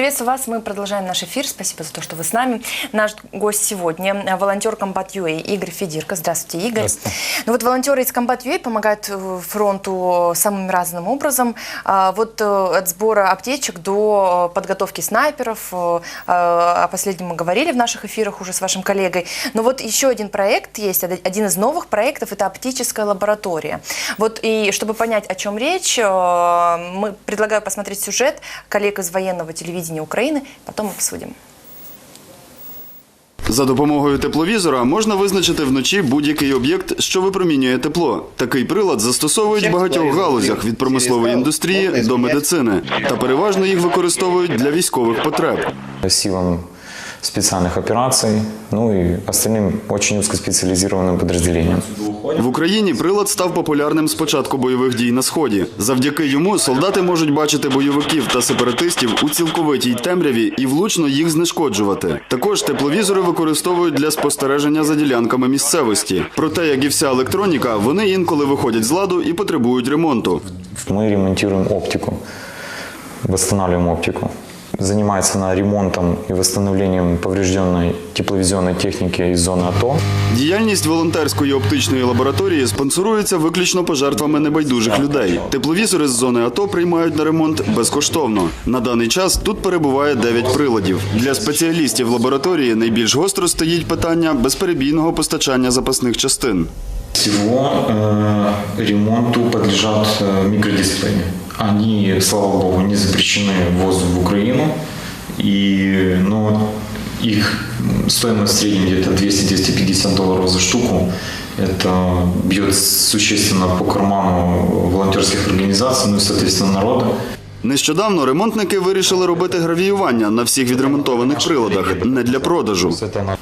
Приветствую вас. Мы продолжаем наш эфир. Спасибо за то, что вы с нами. Наш гость сегодня – волонтер Комбат.ua Игорь Федирко. Здравствуйте, Игорь. Здравствуйте. Ну вот волонтеры из Комбат.ua помогают э, фронту самым разным образом. А, Вот э, от сбора аптечек до э, подготовки снайперов. Э, О последнем мы говорили в наших эфирах уже с вашим коллегой. Но вот еще один проект есть, од- один из новых проектов – это оптическая лаборатория. Вот и чтобы понять, о чем речь, э, мы предлагаю посмотреть сюжет коллег из военного телевидения Украины, потом обсудим. За допомогою тепловізора можна визначити вночі будь-який об'єкт, що випромінює тепло. Такий прилад застосовують в багатьох галузях від промислової індустрії до медицини, та переважно їх використовують для військових потреб. силам специальных операций, ну и остальным очень узкоспециализированным подразделениям. В Україні прилад став популярним з початку бойових дій на сході. Завдяки йому солдати можуть бачити бойовиків та сепаратистів у цілковитій темряві і влучно їх знешкоджувати. Також тепловізори використовують для спостереження за ділянками місцевості. Проте, як і вся електроніка, вони інколи виходять з ладу і потребують ремонту. Мы ремонтируем оптику, восстанавливаем оптику. Занимается она ремонтом и восстановлением поврежденной тепловизионной техники из зоны АТО. Діяльність волонтерської оптичної лабораторії спонсорується виключно пожертвами небайдужих людей. Тепловізори з зони АТО приймають на ремонт безкоштовно. На даний час тут перебуває 9 приладів. Для спеціалістів лабораторії найбільш гостро стоїть питання безперебійного постачання запасних частин. Всего э, ремонту подлежат э, микродисплеи. Они, слава богу, не запрещены ввоз в Украину. И ну, их стоимость в среднем где-то 200-250 долларов за штуку. Это бьет существенно по карману волонтерских организаций, ну и, соответственно, народа. Нещодавно ремонтники вирішили робити гравіювання на всіх відремонтованих приладах не для продажу.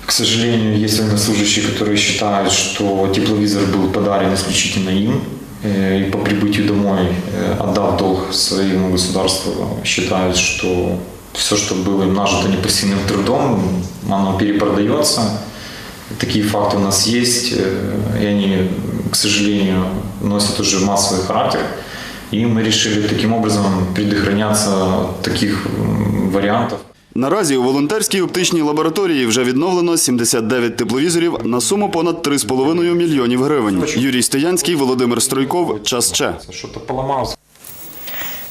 К сожалению, есть военнослужащие, которые считают, что тепловизор был подарен исключительно им. э, И по прибытию домой, э, отдав долг своему государству, считают, что все, что было им нажито непосильным трудом, оно перепродается. Такие факты у нас есть, э, и они, к сожалению, носят уже массовый характер. И мы решили таким образом предохраняться от таких вариантов. Наразі у волонтерській оптичній лабораторії вже відновлено 79 тепловізорів на суму понад 3,5 мільйонів гривень. Юрій Стоянський, Володимир Стройков. Час Че.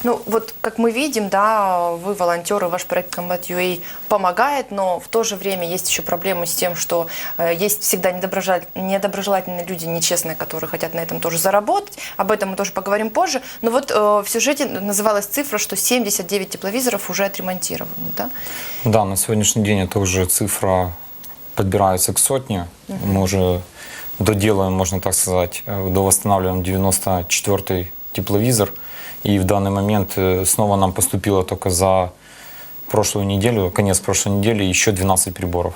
Ну, вот как мы видим, да, вы волонтеры, ваш проект Combat.ua помогает, но в то же время есть еще проблемы с тем, что э, есть всегда недоброжел- недоброжелательные люди, нечестные, которые хотят на этом тоже заработать. Об этом мы тоже поговорим позже. Но вот э, в сюжете называлась цифра, что 79 тепловизоров уже отремонтированы, да? Да, на сегодняшний день это уже цифра подбирается к сотне. Мы уже доделаем, можно так сказать, э, довосстанавливаем 94-й тепловизор. И в данный момент э, снова нам поступило только за прошлую неделю, конец прошлой недели, еще 12 приборов.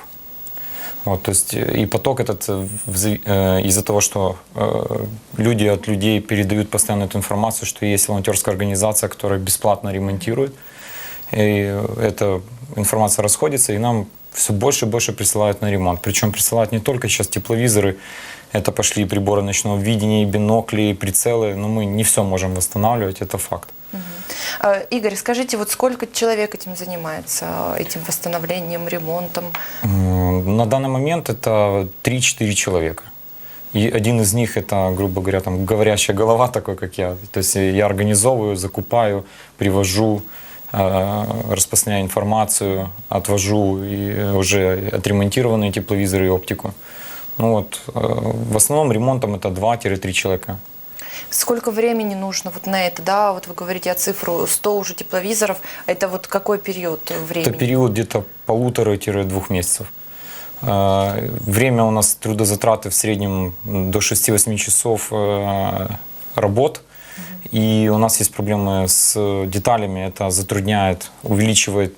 Вот, то есть, э, и поток этот э, из-за того, что люди от людей передают постоянно эту информацию, что есть волонтерская организация, которая бесплатно ремонтирует. И эта информация расходится, и нам все больше и больше присылают на ремонт. Причем присылают не только сейчас тепловизоры, это пошли приборы ночного видения, бинокли, прицелы, но мы не все можем восстанавливать, это факт. Э, Игорь, скажите, вот сколько человек этим занимается, этим восстановлением, ремонтом? На данный момент это 3-4 человека. И один из них это, грубо говоря, там говорящая голова такой, как я. То есть я организовываю, закупаю, привожу, распространяю информацию, отвожу и э, уже отремонтированные тепловизоры и оптику. Ну вот, э, в основном ремонтом это 2-3 человека. Сколько времени нужно вот на это, да? Вот вы говорите о цифру 100 уже тепловизоров. Это вот какой период времени? Это период где-то полутора-двух месяцев. Э, Время у нас трудозатраты в среднем до 6-8 часов э, работ. И у нас есть проблемы с деталями. Это затрудняет, увеличивает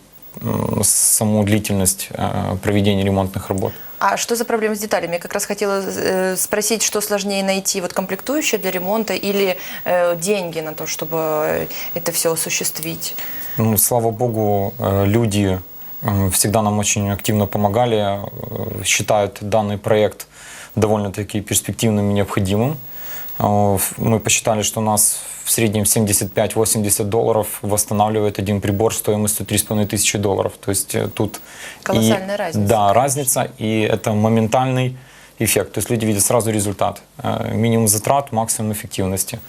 саму длительность э, проведения ремонтных работ. А что за проблемы с деталями? Я как раз хотела э, спросить, что сложнее найти, вот комплектующие для ремонта или э, деньги на то, чтобы э, это все осуществить? Ну, слава богу, э, люди э, всегда нам очень активно помогали, э, считают данный проект довольно-таки перспективным и необходимым. Мы посчитали, что у нас в среднем 75-80 долларов восстанавливает один прибор стоимостью 3,5 тысячи долларов. То есть э, тут... Колоссальная и- разница, Да, разница, и это моментальный эффект. То есть люди видят сразу результат. Э, Минимум затрат, максимум эффективности.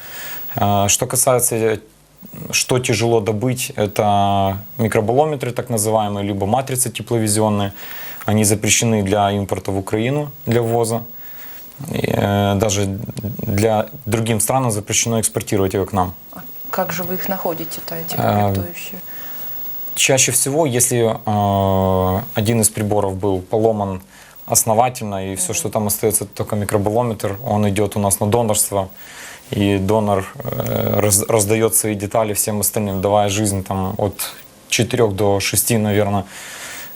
Э, Что касается что тяжело добыть, это микроболометры так называемые, либо матрицы тепловизионные. Они запрещены для импорта в Украину, для ввоза. Э, даже для другим странам запрещено экспортировать его к нам. А Как же вы их находите-то, эти А, комплектующие? Чаще всего, если э, один из приборов был поломан основательно, и все, что там остается, только микроболометр, он идет у нас на донорство, и донор э, раз- раздает свои детали всем остальным, давая жизнь там, от 4 до 6, наверное,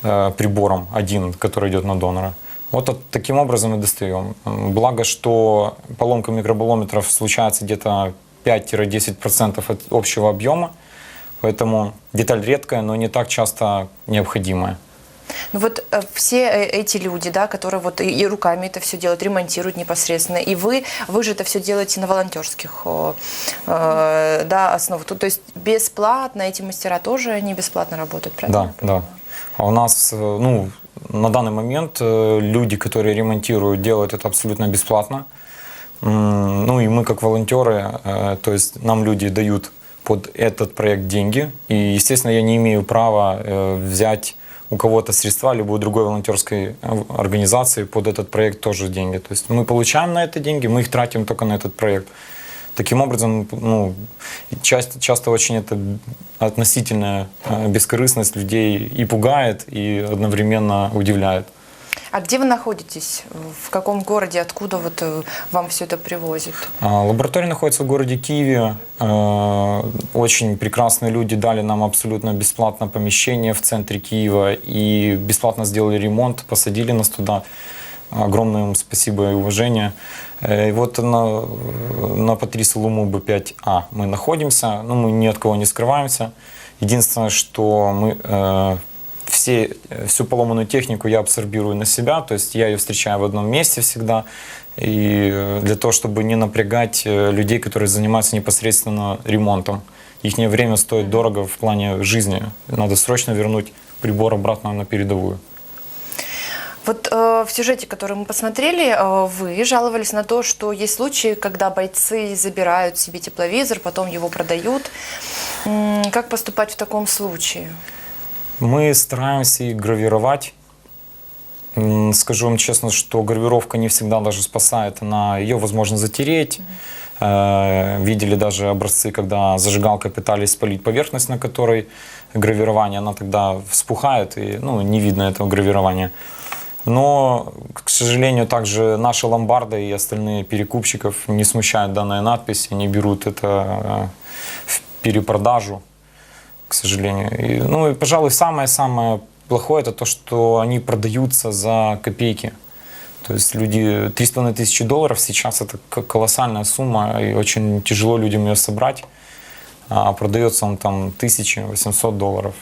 э, приборам, один, который идет на донора. Вот от- таким образом и достаем. Благо, что поломка микроболометров случается где-то 5-10% от общего объема, Поэтому деталь редкая, но не так часто необходимая. Ну вот э, все э, эти люди, да, которые вот и, руками это все делают, ремонтируют непосредственно, и вы, вы же это все делаете на волонтерских э, да, основах. То, то есть бесплатно эти мастера тоже не бесплатно работают, правильно? Да, да. А у нас, э, ну, на данный момент э, люди, которые ремонтируют, делают это абсолютно бесплатно. Ну и мы как волонтеры, э, то есть нам люди дают под этот проект деньги. И, естественно, я не имею права э, взять у кого-то средства, либо у другой волонтерской организации под этот проект тоже деньги. То есть мы получаем на это деньги, мы их тратим только на этот проект. Таким образом, ну, часто, часто очень это относительная э, бескорыстность людей и пугает, и одновременно удивляет. А где вы находитесь? В каком городе? Откуда вот э, вам все это привозят? А, Лаборатория находится в городе Киеве. Э, Очень прекрасные люди дали нам абсолютно бесплатно помещение в центре Киева и бесплатно сделали ремонт, посадили нас туда. Огромное им спасибо и уважение. Э, И вот на, на Патриса Лумубы 5А мы находимся, ну, мы ни от кого не скрываемся. Единственное, что мы э, все, всю поломанную технику я абсорбирую на себя, то есть я ее встречаю в одном месте всегда, и э, для того, чтобы не напрягать э, людей, которые занимаются непосредственно ремонтом. Их время стоит дорого в плане жизни. Надо срочно вернуть прибор обратно на передовую. Вот э, в сюжете, который мы посмотрели, э, вы жаловались на то, что есть случаи, когда бойцы забирают себе тепловизор, потом его продают. М, Как поступать в таком случае? Мы стараемся гравировать. М, Скажу вам честно, что гравировка не всегда даже спасает. Она, ее возможно затереть. Э, Видели даже образцы, когда зажигалкой пытались спалить поверхность, на которой гравирование, она тогда вспухает, и ну, не видно этого гравирования. Но, к сожалению, также наши ломбарды и остальные перекупщиков не смущают данная надпись, они берут это э, в перепродажу к сожалению. И, ну и, пожалуй, самое-самое плохое это то, что они продаются за копейки. То есть люди, 3,5 тысячи долларов сейчас это колоссальная сумма, и очень тяжело людям ее собрать. А продается он там 1800 долларов.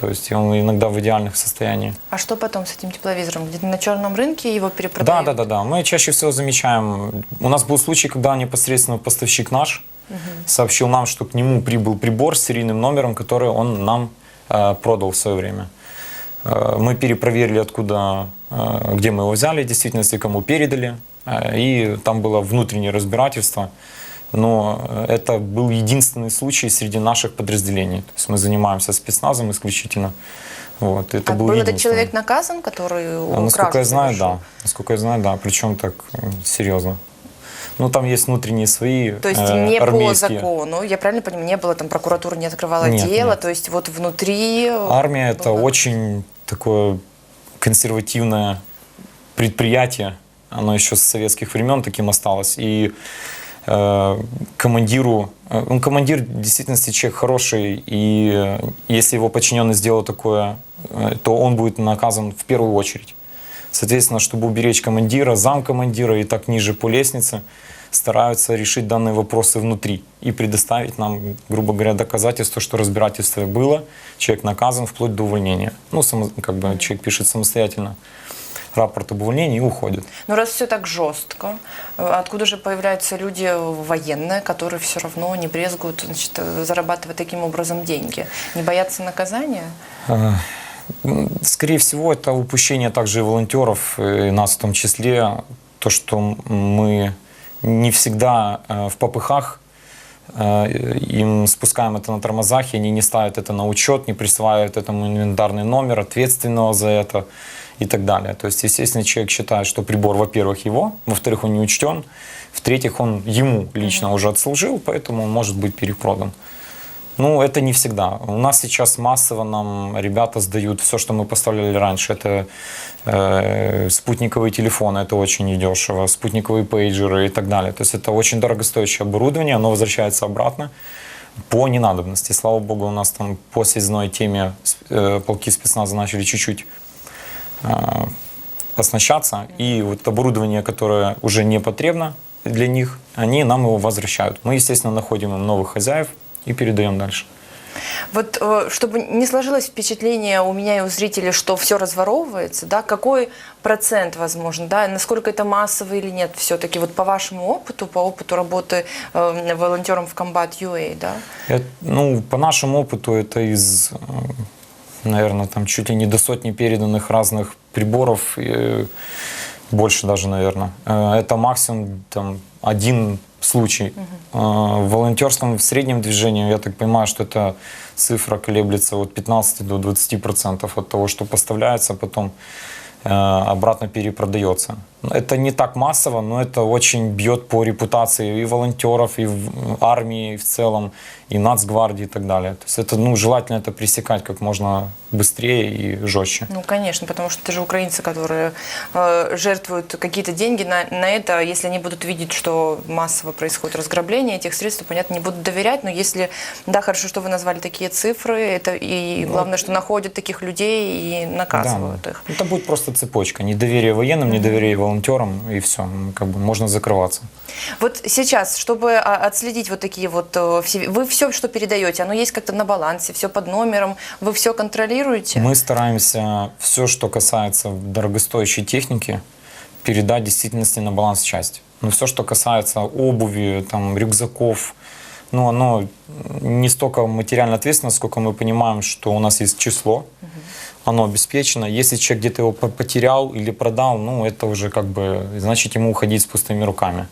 То есть он иногда в идеальных состояниях. А что потом с этим тепловизором? Где-то на черном рынке его Да, перепродают? да, да, да. Мы чаще всего замечаем. У нас был случай, когда непосредственно поставщик наш сообщил нам, что к нему прибыл прибор с серийным номером, который он нам э, продал в свое время. Э, мы перепроверили, откуда, э, где мы его взяли, в действительности, кому передали. Э, и там было внутреннее разбирательство. Но э, это был единственный случай среди наших подразделений. То есть мы занимаемся спецназом исключительно. Вот, это А был был этот человек наказан, который А, украл Насколько я знаю, да. Насколько я знаю, да. Причем так серьезно. Ну, там есть внутренние свои То есть э, не по армейские. закону, я правильно понимаю, не было там, прокуратура не открывала Нет, дело, нет. то есть вот внутри... э, Армия это было- очень такое консервативное предприятие. Оно еще с советских времен таким осталось. И командиру, э, ну, командир в действительности человек хороший, и э, если его подчиненный сделал такое, э, то он будет наказан в первую очередь. Соответственно, чтобы уберечь командира, замкомандира и так ниже по лестнице, стараются решить данные вопросы внутри и предоставить нам, грубо говоря, доказательства, что разбирательство было, человек наказан вплоть до увольнения. Ну, само- как бы человек пишет самостоятельно рапорт об увольнении и уходят. Но раз все так жестко, э, откуда же появляются люди военные, которые все равно не брезгуют значит, э, зарабатывать таким образом деньги? Не боятся наказания? Э, м, Скорее всего, это упущение также и волонтеров, и нас в том числе, то, что мы не всегда э, в попыхах э, им спускаем это на тормозах, и они не ставят это на учет, не присваивают этому инвентарный номер ответственного за это и так далее. То есть, естественно, человек считает, что прибор, во-первых, его, во-вторых, он не учтен, в-третьих, он ему лично уже отслужил, поэтому он может быть перепродан. Ну, это не всегда. У нас сейчас массово нам ребята сдают все, что мы поставляли раньше. Это э, спутниковые телефоны, это очень недешево, спутниковые пейджеры и так далее. То есть это очень дорогостоящее оборудование, оно возвращается обратно по ненадобности. Слава богу, у нас там по сезонной теме э, полки спецназа начали чуть-чуть оснащаться. И вот оборудование, которое уже не потребно для них, они нам его возвращают. Мы, естественно, находим им новых хозяев и передаем дальше. Вот э, чтобы не сложилось впечатление у меня и у зрителей, что все разворовывается, да, какой процент возможно, да, насколько это массово или нет, все-таки вот по вашему опыту, по опыту работы э, волонтером в Combat UA, да? Это, ну, по нашему опыту, это из, наверное, там чуть ли не до сотни переданных разных приборов, э, больше даже, наверное. Э, Это максимум там, один случай. Э, Волонтерством в среднем движении, я так понимаю, что эта цифра колеблется от 15 до 20 процентов от того, что поставляется, а потом обратно перепродается. Это не так массово, но это очень бьет по репутации и волонтеров, и в- армии в целом, и нацгвардии и так далее. То есть это, ну, желательно это пресекать как можно быстрее и жестче. Ну, конечно, потому что это же украинцы, которые э, жертвуют какие-то деньги на, на это. Если они будут видеть, что массово происходит разграбление этих средств, то, понятно, не будут доверять. Но если, да, хорошо, что вы назвали такие цифры, это и главное, что находят таких людей и наказывают Да. их. Это будет просто цепочка. Недоверие военным, недоверие волонтерам, и все. Как бы можно закрываться. Вот сейчас, чтобы а, отследить вот такие вот, э, вы все, что передаете, оно есть как-то на балансе, все под номером, вы все контролируете? Мы стараемся все, что касается дорогостоящей техники, передать действительности на баланс части. Но все, что касается обуви, там, рюкзаков, ну, оно не столько материально ответственно, сколько мы понимаем, что у нас есть число, оно обеспечено. Если человек где-то его по- потерял или продал, ну, это уже как бы, значит, ему уходить с пустыми руками.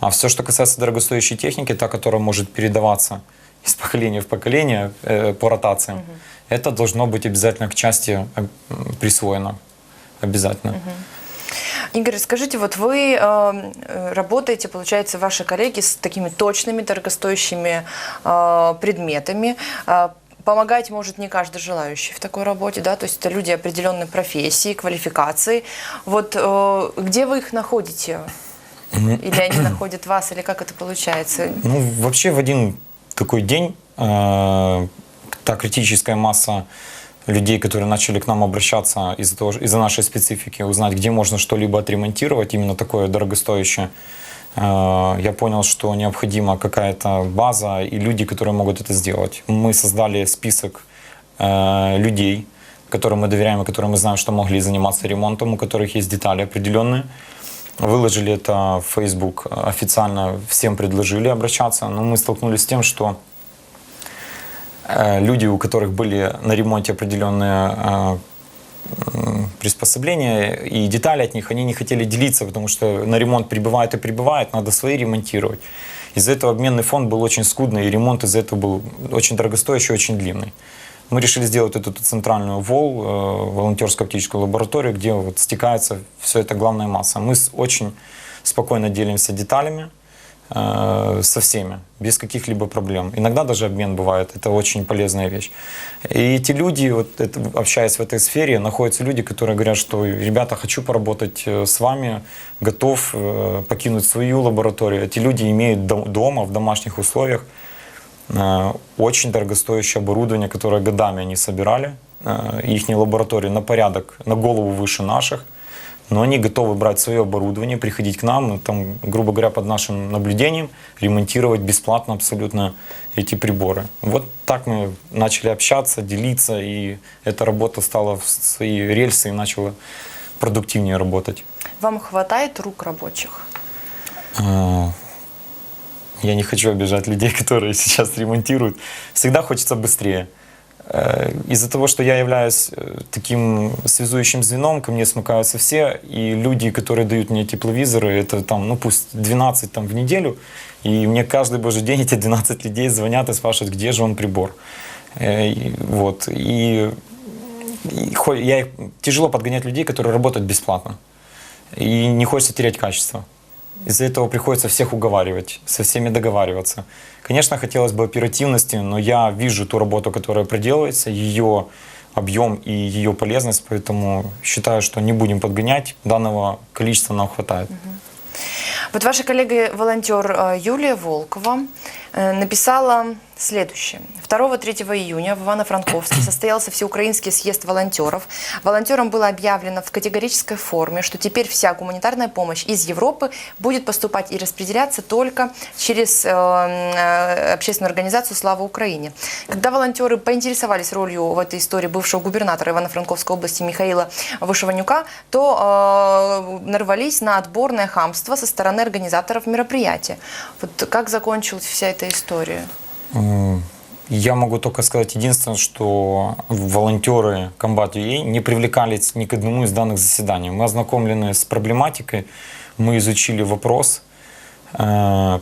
А все, что касается дорогостоящей техники, та, которая может передаваться из поколения в поколение э, по ротациям, это должно быть обязательно к части э, присвоено. Обязательно. Игорь, скажите, вот вы э, э, работаете, получается, ваши коллеги с такими точными, дорогостоящими э, предметами. Э, Помогать может не каждый желающий в такой работе, да, то есть это люди определенной профессии, квалификации. Вот э, где вы их находите? Или они находят вас, или как это получается? Ну, вообще в один такой день э, та критическая масса людей, которые начали к нам обращаться из-за из-за нашей специфики, узнать, где можно что-либо отремонтировать, именно такое дорогостоящее, э, я понял, что необходима какая-то база и люди, которые могут это сделать. Мы создали список э, людей, которым мы доверяем и которые мы знаем, что могли заниматься ремонтом, у которых есть детали определенные. Выложили это в Facebook официально, всем предложили обращаться, но мы столкнулись с тем, что люди, у которых были на ремонте определенные э, приспособления и детали от них, они не хотели делиться, потому что на ремонт прибывает и прибывает, надо свои ремонтировать. Из-за этого обменный фонд был очень скудный, и ремонт из-за этого был очень дорогостоящий, очень длинный. Мы решили сделать эту, центральную ВОЛ, э, волонтерскую оптическую лабораторию, где вот стекается все это главная масса. Мы очень спокойно делимся деталями э, со всеми, без каких-либо проблем. Иногда даже обмен бывает, это очень полезная вещь. И эти люди, вот это, общаясь в этой сфере, находятся люди, которые говорят, что ребята, хочу поработать э, с вами, готов э, покинуть свою лабораторию. Эти люди имеют до- дома, в домашних условиях, э, очень дорогостоящее оборудование, которое годами они собирали, э, их лаборатории на порядок, на голову выше наших, но они готовы брать свое оборудование, приходить к нам, и там, грубо говоря, под нашим наблюдением, ремонтировать бесплатно абсолютно эти приборы. Вот так мы начали общаться, делиться, и эта работа стала в свои рельсы и начала продуктивнее работать. Вам хватает рук рабочих? А, Я не хочу обижать людей, которые сейчас ремонтируют. Всегда хочется быстрее. Э, Из-за того, что я являюсь э, таким связующим звеном, ко мне смыкаются все, и люди, которые дают мне тепловизоры, это там, ну пусть 12 там в неделю, и мне каждый божий день эти 12 людей звонят и спрашивают, где же он прибор. Э, Вот. И, и я, тяжело подгонять людей, которые работают бесплатно. И не хочется терять качество. Из-за этого приходится всех уговаривать, со всеми договариваться. Конечно, хотелось бы оперативности, но я вижу ту работу, которая проделывается, ее объем и ее полезность, поэтому считаю, что не будем подгонять. Данного количества нам хватает. Вот ваша коллега-волонтер э, Юлия Волкова э, написала следующее. 2-3 июня в Ивано-Франковске состоялся всеукраинский съезд волонтеров. Волонтерам было объявлено в категорической форме, что теперь вся гуманитарная помощь из Европы будет поступать и распределяться только через э, э, общественную организацию «Слава Украине». Когда волонтеры поинтересовались ролью в этой истории бывшего губернатора Ивано-Франковской области Михаила Вышеванюка, то э, нарвались на отборное хамство со стороны организаторов мероприятия. Вот как закончилась вся эта история? Я могу только сказать единственное, что волонтеры Combat.ua не привлекались ни к одному из данных заседаний. Мы ознакомлены с проблематикой, мы изучили вопрос. Э,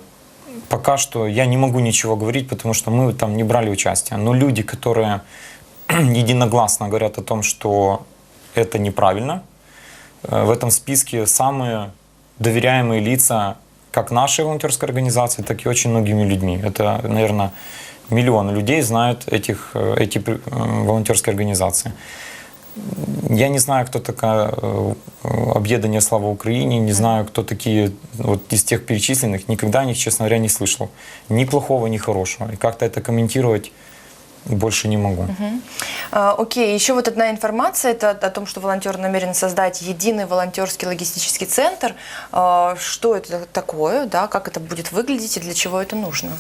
Пока что я не могу ничего говорить, потому что мы там не брали участие. Но люди, которые единогласно говорят о том, что это неправильно, э, в этом списке самые доверяемые лица как нашей волонтерской организации, так и очень многими людьми. Это, наверное, миллионы людей знают этих, э, эти э, волонтерские организации. Я не знаю, кто такая э, объедание «Слава Украине», не знаю, кто такие вот из тех перечисленных. Никогда о них, честно говоря, не слышал. Ни плохого, ни хорошего. И как-то это комментировать больше не могу. А, Окей, еще вот одна информация, это о том, что волонтер намерен создать единый волонтерский логистический центр. А, Что это такое, да, как это будет выглядеть и для чего это нужно?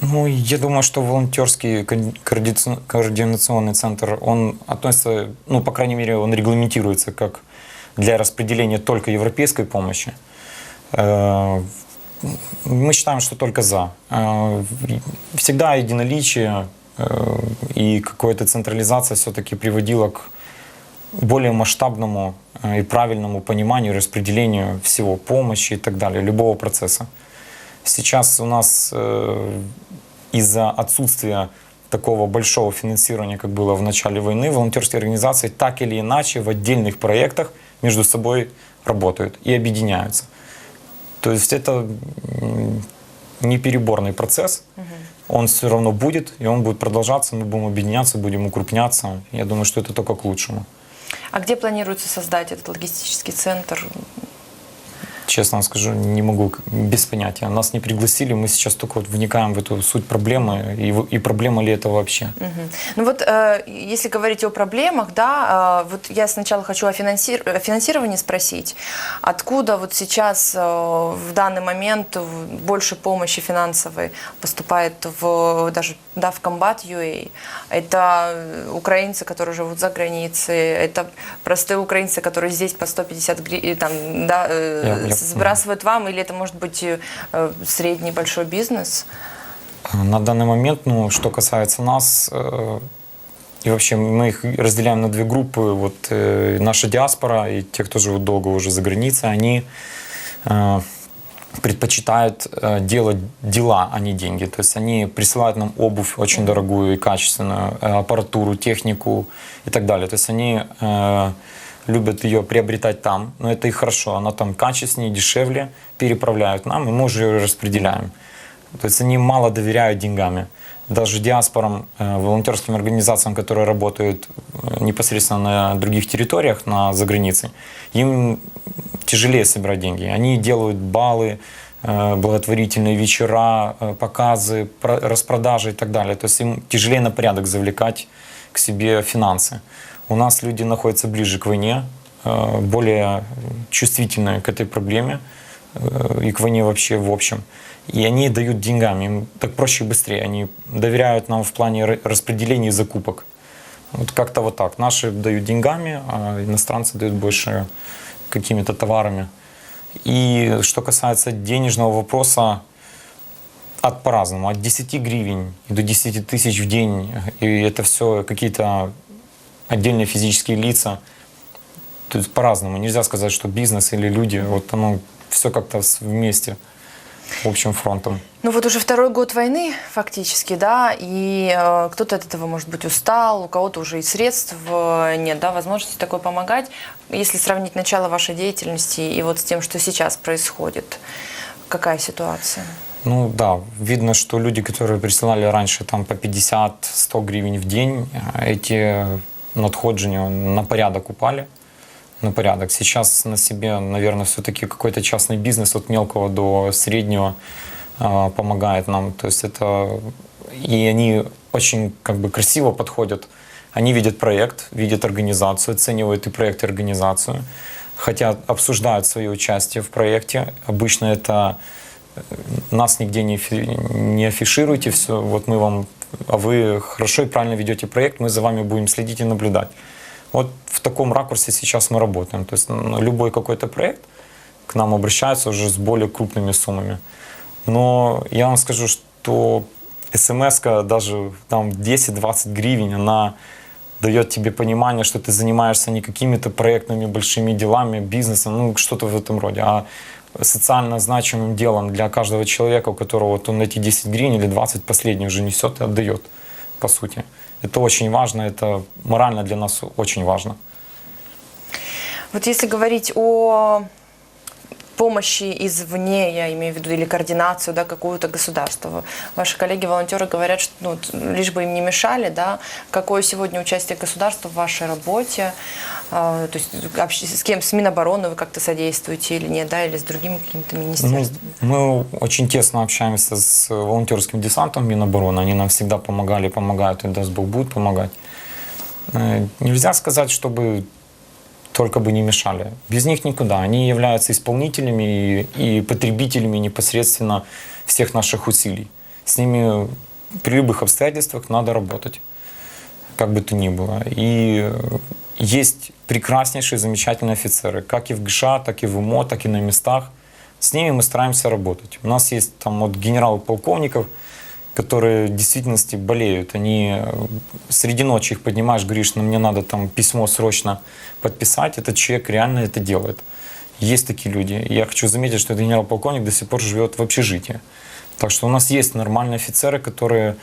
Ну, я думаю, что волонтерский координационный центр, он относится, ну, по крайней мере, он регламентируется как для распределения только европейской помощи. Э, Мы считаем, что только за. Э, Всегда единоличие и какая-то централизация все-таки приводила к более масштабному э, и правильному пониманию, распределению всего помощи и так далее, любого процесса. Сейчас у нас э, из-за отсутствия такого большого финансирования, как было в начале войны, волонтерские организации так или иначе в отдельных проектах между собой работают и объединяются. То есть это не переборный процесс, он все равно будет, и он будет продолжаться, мы будем объединяться, будем укрупняться. Я думаю, что это только к лучшему. А где планируется создать этот логистический центр? Честно скажу, не могу, без понятия. Нас не пригласили, мы сейчас только вот вникаем в эту суть проблемы, и, и проблема ли это вообще. Мгм. Ну вот, э, если говорить о проблемах, да, э, вот я сначала хочу о, финансир- о финансировании спросить. Откуда вот сейчас, э, в данный момент, больше помощи финансовой поступает в, даже да, в Combat UA? Это э, украинцы, которые живут за границей, это простые украинцы, которые здесь по 150 гривен, там, да, э, я- сбрасывают вам, или это может быть э, средний большой бизнес? На данный момент, ну, что касается нас, э, и вообще мы их разделяем на две группы. Вот э, наша диаспора и те, кто живут долго уже за границей, они э, предпочитают э, делать дела, а не деньги. То есть они присылают нам обувь очень дорогую и качественную, э, аппаратуру, технику и так далее. То есть они э, любят ее приобретать там, но это и хорошо. Она там качественнее, дешевле, переправляют нам, и мы уже ее распределяем. То есть они мало доверяют деньгами. Даже диаспорам, э, волонтерским организациям, которые работают э, непосредственно на других территориях, на загранице, им тяжелее собирать деньги. Они делают баллы, э, благотворительные вечера, показы, про- распродажи и так далее. То есть им тяжелее на порядок завлекать к себе финансы. У нас люди находятся ближе к войне, э, более чувствительны к этой проблеме э, и к войне вообще в общем. И они дают деньгами, им так проще и быстрее. Они доверяют нам в плане ра- распределения закупок. Вот как-то вот так. Наши дают деньгами, а иностранцы дают больше какими-то товарами. И что касается денежного вопроса, от по-разному. От 10 гривен до 10 тысяч в день. И это все какие-то отдельные физические лица. То есть по-разному. Нельзя сказать, что бизнес или люди, вот оно все как-то вместе, общим фронтом. Ну вот уже второй год войны фактически, да, и э, кто-то от этого, может быть, устал, у кого-то уже и средств э, нет, да, возможности такой помогать. Если сравнить начало вашей деятельности и вот с тем, что сейчас происходит, какая ситуация? Ну да, видно, что люди, которые присылали раньше там по 50-100 гривен в день, э, эти надходжения на порядок упали. На порядок. Сейчас на себе, наверное, все-таки какой-то частный бизнес от мелкого до среднего э, помогает нам. То есть это... И они очень как бы красиво подходят. Они видят проект, видят организацию, оценивают и проект, и организацию. Хотят, обсуждают свое участие в проекте. Обычно это нас нигде не, не афишируйте, все, вот мы вам, а вы хорошо и правильно ведете проект, мы за вами будем следить и наблюдать. Вот в таком ракурсе сейчас мы работаем. То есть любой какой-то проект к нам обращается уже с более крупными суммами. Но я вам скажу, что смс даже там 10-20 гривен, она дает тебе понимание, что ты занимаешься не какими-то проектными большими делами, бизнесом, ну что-то в этом роде, а социально значимым делом для каждого человека, у которого вот он эти 10 гривен или 20 последних уже несет и отдает, по сути. Это очень важно, это морально для нас очень важно. Вот если говорить о помощи извне, я имею в виду, или координацию, да, какую-то государства. Ваши коллеги-волонтеры говорят, что ну, лишь бы им не мешали, да, какое сегодня участие государства в вашей работе, А, то есть с кем, с Минобороны вы как-то содействуете или нет, да, или с другими какими-то Ну, министерствами? мы очень тесно общаемся с волонтерским десантом Минобороны. Они нам всегда помогали, помогают, и даст Бог будут помогать. Э, Нельзя сказать, чтобы только бы не мешали. Без них никуда. Они являются исполнителями и, и потребителями непосредственно всех наших усилий. С ними при любых обстоятельствах надо работать, как бы то ни было. И есть прекраснейшие, замечательные офицеры, как и в ГША, так и в УМО, так и на местах. С ними мы стараемся работать. У нас есть там вот генерал-полковников, которые в действительности болеют. Они э, среди ночи их поднимаешь, говоришь, ну мне надо там письмо срочно подписать. Этот человек реально это делает. Есть такие люди. Я хочу заметить, что генерал-полковник до сих пор живет в общежитии. Так что у нас есть нормальные офицеры, которые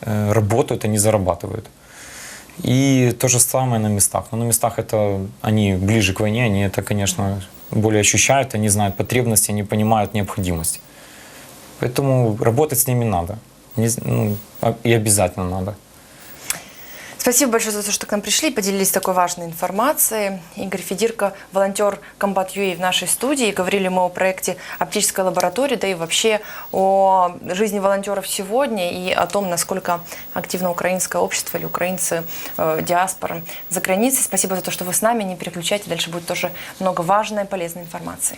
э, работают, они зарабатывают. И то же самое на местах. Но на местах это они ближе к войне, они это, конечно, более ощущают, они знают потребности, они понимают необходимость. Поэтому работать с ними надо. Не ну, а- и обязательно надо. Спасибо большое за то, что к нам пришли и поделились такой важной информацией. Игорь Федирко, волонтер Комбат в нашей студии. Говорили мы о проекте оптической лаборатории, да и вообще о жизни волонтеров сегодня и о том, насколько активно украинское общество или украинцы, э, диаспора за границей. Спасибо за то, что вы с нами. Не переключайте, дальше будет тоже много важной, полезной информации.